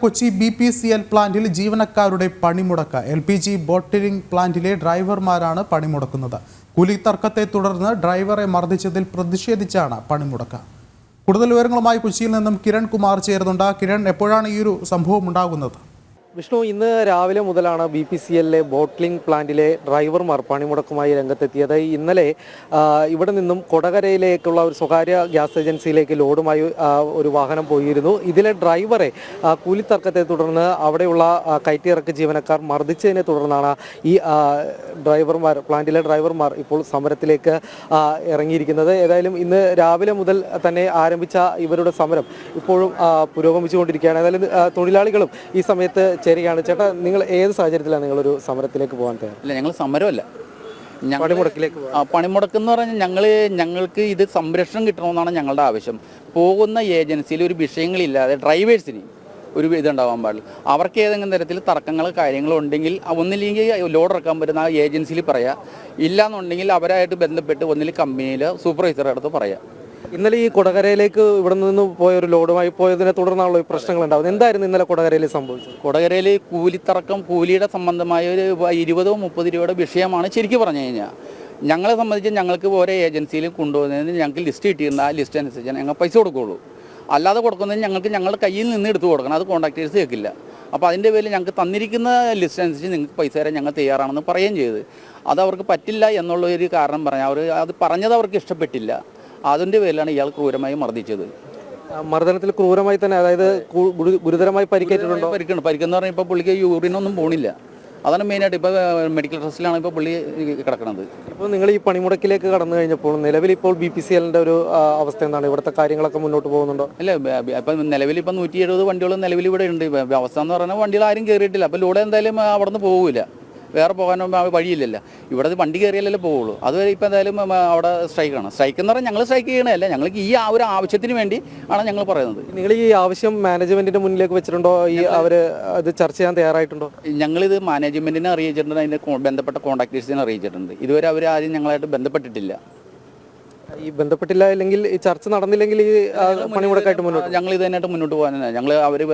Kochi B P C L പ്ലാന്റിൽ ജീവനക്കാരുടെ പണിമുടക്ക്. എൽ പി ജി ബോട്ടിലിംഗ് പ്ലാന്റിലെ ഡ്രൈവർമാരാണ് പണിമുടക്കുന്നത്. കൂലി തർക്കത്തെ തുടർന്ന് ഡ്രൈവറെ മർദ്ദിച്ചതിൽ പ്രതിഷേധിച്ചാണ് പണിമുടക്ക്. കൂടുതൽ വിവരങ്ങളുമായി കൊച്ചിയിൽ നിന്നും കിരൺ കുമാർ ചേരുന്നുണ്ട്. കിരൺ എപ്പോഴാണ് ഈ ഒരു സംഭവം ഉണ്ടാകുന്നത്? വിഷ്ണു ഇന്ന് രാവിലെ മുതലാണ് ബി പി സി എല്ലിലെ ബോട്ട്ലിംഗ് പ്ലാന്റിലെ ഡ്രൈവർമാർ പണിമുടക്കുമായി രംഗത്തെത്തിയത്. ഇന്നലെ ഇവിടെ നിന്നും കൊടകരയിലേക്കുള്ള ഒരു സ്വകാര്യ ഗ്യാസ് ഏജൻസിയിലേക്ക് ലോഡുമായി ഒരു വാഹനം പോയിരുന്നു. ഇതിലെ ഡ്രൈവറെ കൂലിത്തർക്കത്തെ തുടർന്ന് അവിടെയുള്ള കയറ്റിയിറക്ക് ജീവനക്കാർ മർദ്ദിച്ചതിനെ തുടർന്നാണ് ഈ ഡ്രൈവർമാർ പ്ലാന്റിലെ ഡ്രൈവർമാർ ഇപ്പോൾ സമരത്തിലേക്ക് ഇറങ്ങിയിരിക്കുന്നത്. ഏതായാലും ഇന്ന് രാവിലെ മുതൽ തന്നെ ആരംഭിച്ച ഇവരുടെ സമരം ഇപ്പോഴും പുരോഗമിച്ചുകൊണ്ടിരിക്കുകയാണ്. ഏതായാലും തൊഴിലാളികളും ഈ സമയത്ത് ചേരുകയാണ് ചേട്ടാ നിങ്ങൾ ഏത് സാഹചര്യത്തിലാണ് നിങ്ങളൊരു സമരത്തിലേക്ക് പോകാൻ തയ്യാറ്? ഇല്ല ഞങ്ങൾ സമരമല്ല. പണിമുടക്കിലേക്ക് പണിമുടക്ക് എന്ന് പറഞ്ഞാൽ ഞങ്ങൾ ഞങ്ങൾക്ക് ഇത് സംരക്ഷണം കിട്ടണമെന്നാണ് ഞങ്ങളുടെ ആവശ്യം. പോകുന്ന ഏജൻസിയിൽ ഒരു വിഷയങ്ങളില്ലാതെ ഡ്രൈവേഴ്സിന് ഒരു ഇതുണ്ടാവാൻ പാടില്ല. അവർക്ക് ഏതെങ്കിലും തരത്തിൽ തർക്കങ്ങൾ കാര്യങ്ങളോ ഉണ്ടെങ്കിൽ ഒന്നില്ലെങ്കിൽ ലോഡ് ഇറക്കാൻ പറ്റുന്ന ആ ഏജൻസിയിൽ പറയാം. ഇല്ലാന്നുണ്ടെങ്കിൽ അവരായിട്ട് ബന്ധപ്പെട്ട് ഒന്നിൽ കമ്പനിയിൽ സൂപ്പർവൈസറുടെ അടുത്ത് പറയാം. ഇന്നലെ ഈ കൊടകരയിലേക്ക് ഇവിടെ നിന്ന് പോയ ഒരു ലോഡുമായി പോയതിനെ തുടർന്നാണല്ലോ ഈ പ്രശ്നങ്ങൾ ഉണ്ടാവുന്നത്. എന്തായിരുന്നു ഇന്നലെ കൊടകരയിൽ സംഭവിച്ചത്? കൊടകരയിൽ കൂലിത്തർക്കം കൂലിയുടെ സംബന്ധമായ ഒരു ഇരുപതോ മുപ്പത് രൂപയുടെ വിഷയമാണ് ശരിക്കും പറഞ്ഞു കഴിഞ്ഞാൽ. ഞങ്ങളെ സംബന്ധിച്ച് ഞങ്ങൾക്ക് ഓരോ ഏജൻസിയിൽ കൊണ്ടുപോകുന്നതിന് ഞങ്ങൾക്ക് ലിസ്റ്റ് കിട്ടിയിരുന്ന ആ ലിസ്റ്റ് അനുസരിച്ച് ഞങ്ങൾ പൈസ കൊടുക്കുകയുള്ളൂ. അല്ലാതെ കൊടുക്കുന്നതിന് ഞങ്ങൾക്ക് ഞങ്ങളുടെ കയ്യിൽ നിന്ന് എടുത്ത് കൊടുക്കണം. അത് കോൺട്രാക്ടേഴ്സ് കേൾക്കില്ല. അപ്പോൾ അതിന്റെ പേരിൽ ഞങ്ങൾക്ക് തന്നിരിക്കുന്ന ലിസ്റ്റ് അനുസരിച്ച് നിങ്ങൾക്ക് പൈസ തരാൻ ഞങ്ങൾ തയ്യാറാണെന്ന് പറയുകയും ചെയ്ത്. അത് അവർക്ക് പറ്റില്ല എന്നുള്ള ഒരു കാരണം പറഞ്ഞാൽ അവർ അത് പറഞ്ഞത് അവർക്ക് ഇഷ്ടപ്പെട്ടില്ല. അതിന്റെ പേരിലാണ് ഇയാൾ ക്രൂരമായി മർദ്ദിച്ചത്. മർദ്ദനത്തിൽ ക്രൂരമായി തന്നെ അതായത് ഗുരുതരമായി പരിക്കേറ്റിട്ടുണ്ടോ? പരിക്കണം പരിക്കെന്ന് പറഞ്ഞാൽ ഇപ്പോൾ പുള്ളിക്ക് യൂറിനൊന്നും പോണില്ല. അതാണ് മെയിനായിട്ട് ഇപ്പോൾ മെഡിക്കൽ ട്രസ്റ്റിലാണ് ഇപ്പോൾ പുള്ളി കിടക്കുന്നത് ഇപ്പോൾ നിങ്ങൾ ഈ പണിമുടക്കിലേക്ക് കടന്നു കഴിഞ്ഞപ്പോൾ നിലവിൽ ഇപ്പോൾ ബി പി സി എല്ലിന്റെ ഒരു അവസ്ഥ എന്താണ്? ഇവിടുത്തെ കാര്യങ്ങളൊക്കെ മുന്നോട്ട് പോകുന്നുണ്ടോ? അല്ല ഇപ്പം നിലവിൽ ഇപ്പം നൂറ്റി എഴുപത് വണ്ടികൾ നിലവിൽ ഇവിടെ ഉണ്ട്. അവസ്ഥ എന്ന് പറഞ്ഞാൽ വണ്ടികൾ ആരും കയറിയിട്ടില്ല അപ്പോൾ ലൂടെ എന്തായാലും അവിടെ നിന്ന് പോകില്ല വേറെ പോകാനൊന്നും വഴിയില്ലല്ലോ. ഇവിടെ വണ്ടി കയറിയല്ലേ പോവുള്ളൂ. അതുവരെ ഇപ്പം എന്തായാലും അവിടെ സ്ട്രൈക്കാണ് സ്ട്രൈക്ക് എന്ന് പറഞ്ഞാൽ ഞങ്ങൾ സ്ട്രൈക്ക് ചെയ്യണമല്ല ഞങ്ങൾക്ക് ഈ ആ ഒരു ആവശ്യത്തിന് വേണ്ടി ആണ് ഞങ്ങൾ പറയുന്നത്. നിങ്ങൾ ഈ ആവശ്യം മാനേജ്മെന്റിന്റെ മുന്നിലേക്ക് വെച്ചിട്ടുണ്ടോ? ഈ അവർ അത് ചർച്ച ചെയ്യാൻ തയ്യാറായിട്ടുണ്ടോ? ഞങ്ങളിത് മാനേജ്മെന്റിനെ അറിയിച്ചിട്ടുണ്ട്. അതിന്റെ കോ- ബന്ധപ്പെട്ട കോൺടാക്ടേഴ്സിനെ അറിയിച്ചിട്ടുണ്ട്. ഇതുവരെ അവർ ആരും ഞങ്ങളായിട്ട് ബന്ധപ്പെട്ടിട്ടില്ല. ഈ ബന്ധപ്പെട്ടില്ല അല്ലെങ്കിൽ ഈ ചർച്ച നടന്നില്ലെങ്കിൽ ഈ പണിമുടക്കായിട്ട് മുന്നോട്ട് ഞങ്ങൾ തന്നെയായിട്ട് മുന്നോട്ട് പോകാനാണ്. ഞങ്ങൾ അവർ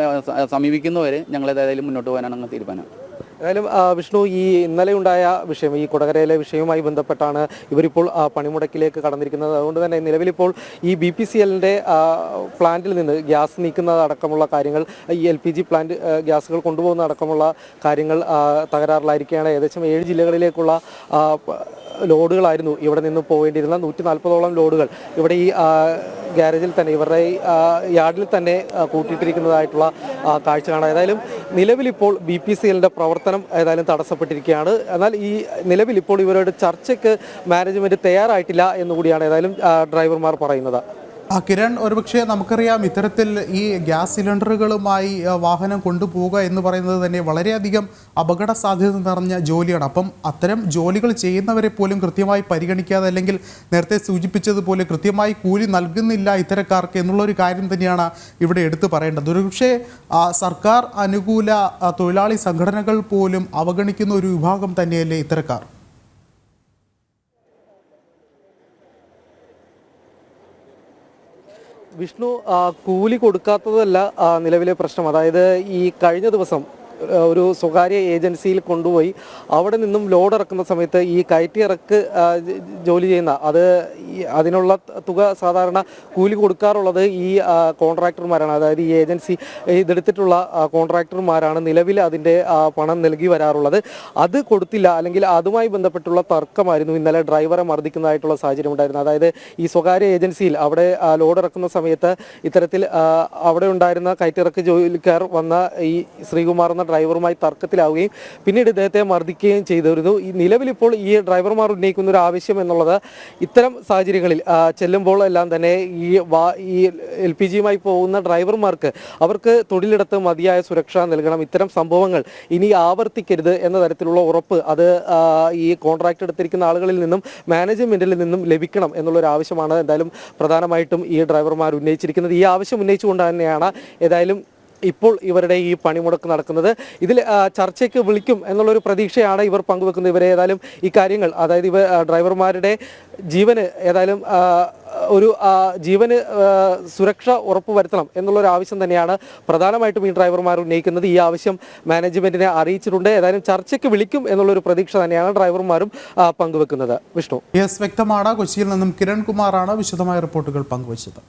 സമീപിക്കുന്നവരെ ഞങ്ങൾ ഏതായാലും മുന്നോട്ട് പോകാനാണ് തീരുമാനം. ഏതായാലും വിഷ്ണു ഈ ഇന്നലെ ഉണ്ടായ വിഷയം ഈ കൊടകരയിലെ വിഷയവുമായി ബന്ധപ്പെട്ടാണ് ഇവരിപ്പോൾ പണിമുടക്കിലേക്ക് കടന്നിരിക്കുന്നത്. അതുകൊണ്ട് തന്നെ നിലവിലിപ്പോൾ ഈ ബി പി സി എല്ലിന്റെ പ്ലാന്റിൽ നിന്ന് ഗ്യാസ് നീക്കുന്നതടക്കമുള്ള കാര്യങ്ങൾ ഈ എൽ പി ജി പ്ലാന്റ് ഗ്യാസുകൾ കൊണ്ടുപോകുന്ന അടക്കമുള്ള കാര്യങ്ങൾ തകരാറിലായിരിക്കുകയാണ്. ഏകദേശം ഏഴ് ജില്ലകളിലേക്കുള്ള ലോഡുകളായിരുന്നു ഇവിടെ നിന്ന് പോകേണ്ടിയിരുന്ന നൂറ്റി നാൽപ്പതോളം ലോഡുകൾ ഇവിടെ ഈ ഗ്യാരേജിൽ തന്നെ ഇവരുടെ യാർഡിൽ തന്നെ കൂട്ടിയിട്ടിരിക്കുന്നതായിട്ടുള്ള കാഴ്ച കാണാം. ഏതായാലും നിലവിലിപ്പോൾ ബി പി സി എല്ലിന്റെ പ്രവർത്തനം ഏതായാലും തടസ്സപ്പെട്ടിരിക്കുകയാണ്. എന്നാൽ ഈ നിലവിലിപ്പോൾ ഇവരുടെ ചർച്ചയ്ക്ക് മാനേജ്മെന്റ് തയ്യാറായിട്ടില്ല എന്നുകൂടിയാണ് ഏതായാലും ഡ്രൈവർമാർ പറയുന്നത്. കിരൺ ഒരുപക്ഷെ നമുക്കറിയാം ഇത്തരത്തിൽ ഈ ഗ്യാസ് സിലിണ്ടറുകളുമായി വാഹനം കൊണ്ടുപോവുക എന്ന് പറയുന്നത് തന്നെ വളരെയധികം അപകട സാധ്യത നിറഞ്ഞ ജോലിയാണ്. അപ്പം അത്തരം ജോലികൾ ചെയ്യുന്നവരെ പോലും കൃത്യമായി പരിഗണിക്കാതെ അല്ലെങ്കിൽ നേരത്തെ സൂചിപ്പിച്ചതുപോലെ കൃത്യമായി കൂലി നൽകുന്നില്ല ഇത്തരക്കാർക്ക് എന്നുള്ളൊരു കാര്യം തന്നെയാണ് ഇവിടെ എടുത്തു പറയേണ്ടത്. ഒരുപക്ഷെ സർക്കാർ അനുകൂല തൊഴിലാളി സംഘടനകൾ പോലും അവഗണിക്കുന്ന ഒരു വിഭാഗം തന്നെയല്ലേ ഇത്തരക്കാർ? വിഷ്ണു കൂലി കൊടുക്കാത്തതല്ല നിലവിലെ പ്രശ്നം. അതായത് ഈ കഴിഞ്ഞ ദിവസം ഒരു സ്വകാര്യ ഏജൻസിയിൽ കൊണ്ടുപോയി. അവിടെ നിന്നും ലോഡ് ഇറക്കുന്ന സമയത്ത് ഈ കയറ്റി ഇറക്ക് ജോലി ചെയ്യുന്ന അത് അതിനുള്ള തുക സാധാരണ കൂലി കൊടുക്കാറുള്ളത് ഈ കോൺട്രാക്ടർമാരാണ്. അതായത് ഈ ഏജൻസി ഇതെടുത്തിട്ടുള്ള കോൺട്രാക്ടർമാരാണ് നിലവിൽ അതിന്റെ പണം നൽകി വരാറുള്ളത്. അത് കൊടുത്തില്ല അല്ലെങ്കിൽ അതുമായി ബന്ധപ്പെട്ടുള്ള തർക്കമായിരുന്നു. ഇന്നലെ ഡ്രൈവറെ മർദ്ദിക്കുന്നതായിട്ടുള്ള സാഹചര്യം ഉണ്ടായിരുന്നത് അതായത് ഈ സ്വകാര്യ ഏജൻസിയിൽ അവിടെ ലോഡ് ഇറക്കുന്ന സമയത്ത് ഇത്തരത്തിൽ അവിടെ ഉണ്ടായിരുന്ന കയറ്റിറക്ക് ജോലിക്കാർ വന്ന ഈ ശ്രീകുമാർ എന്ന ഡ്രൈവറുമായി തർക്കത്തിലാവുകയും പിന്നീട് ഇദ്ദേഹത്തെ മർദ്ദിക്കുകയും ചെയ്തിരുന്നു. ഈ നിലവിലിപ്പോൾ ഈ ഡ്രൈവർമാർ ഉന്നയിക്കുന്ന ഒരു ആവശ്യം എന്നുള്ളത് ഇത്തരം സാഹചര്യങ്ങളിൽ ചെല്ലുമ്പോൾ എല്ലാം തന്നെ ഈ വാ ഈ എൽ പി ജിയുമായി പോകുന്ന ഡ്രൈവർമാർക്ക് അവർക്ക് തൊഴിലിടത്ത് മതിയായ സുരക്ഷ നൽകണം. ഇത്തരം സംഭവങ്ങൾ ഇനി ആവർത്തിക്കരുത് എന്ന തരത്തിലുള്ള ഉറപ്പ് അത് ഈ കോൺട്രാക്ട് എടുത്തിരിക്കുന്ന ആളുകളിൽ നിന്നും മാനേജ്മെന്റിൽ നിന്നും ലഭിക്കണം എന്നുള്ളൊരു ആവശ്യമാണ് എന്തായാലും പ്രധാനമായിട്ടും ഈ ഡ്രൈവർമാർ ഉന്നയിച്ചിരിക്കുന്നത്. ഈ ആവശ്യം ഉന്നയിച്ചുകൊണ്ട് തന്നെയാണ് ഏതായാലും ഇപ്പോൾ ഇവരുടെ ഈ പണിമുടക്ക് നടക്കുന്നത്. ഇതിൽ ചർച്ചയ്ക്ക് വിളിക്കും എന്നുള്ളൊരു പ്രതീക്ഷയാണ് ഇവർ പങ്കുവെക്കുന്നത്. ഇവരെ ഏതായാലും ഈ കാര്യങ്ങൾ അതായത് ഇവ ഡ്രൈവർമാരുടെ ജീവന് ഏതായാലും ഒരു ജീവന് സുരക്ഷ ഉറപ്പുവരുത്തണം എന്നുള്ളൊരു ആവശ്യം തന്നെയാണ് പ്രധാനമായിട്ടും ഈ ഡ്രൈവർമാർ ഉന്നയിക്കുന്നത്. ഈ ആവശ്യം മാനേജ്മെന്റിനെ അറിയിച്ചിട്ടുണ്ട്. ഏതായാലും ചർച്ചയ്ക്ക് വിളിക്കും എന്നുള്ളൊരു പ്രതീക്ഷ തന്നെയാണ് ഡ്രൈവർമാരും പങ്കുവെക്കുന്നത്. വിഷ്ണു. യെസ് വ്യക്തമാണ്. കൊച്ചിയിൽ നിന്നും കിരൺ കുമാറാണ് വിശദമായ റിപ്പോർട്ടുകൾ പങ്കുവച്ചത്.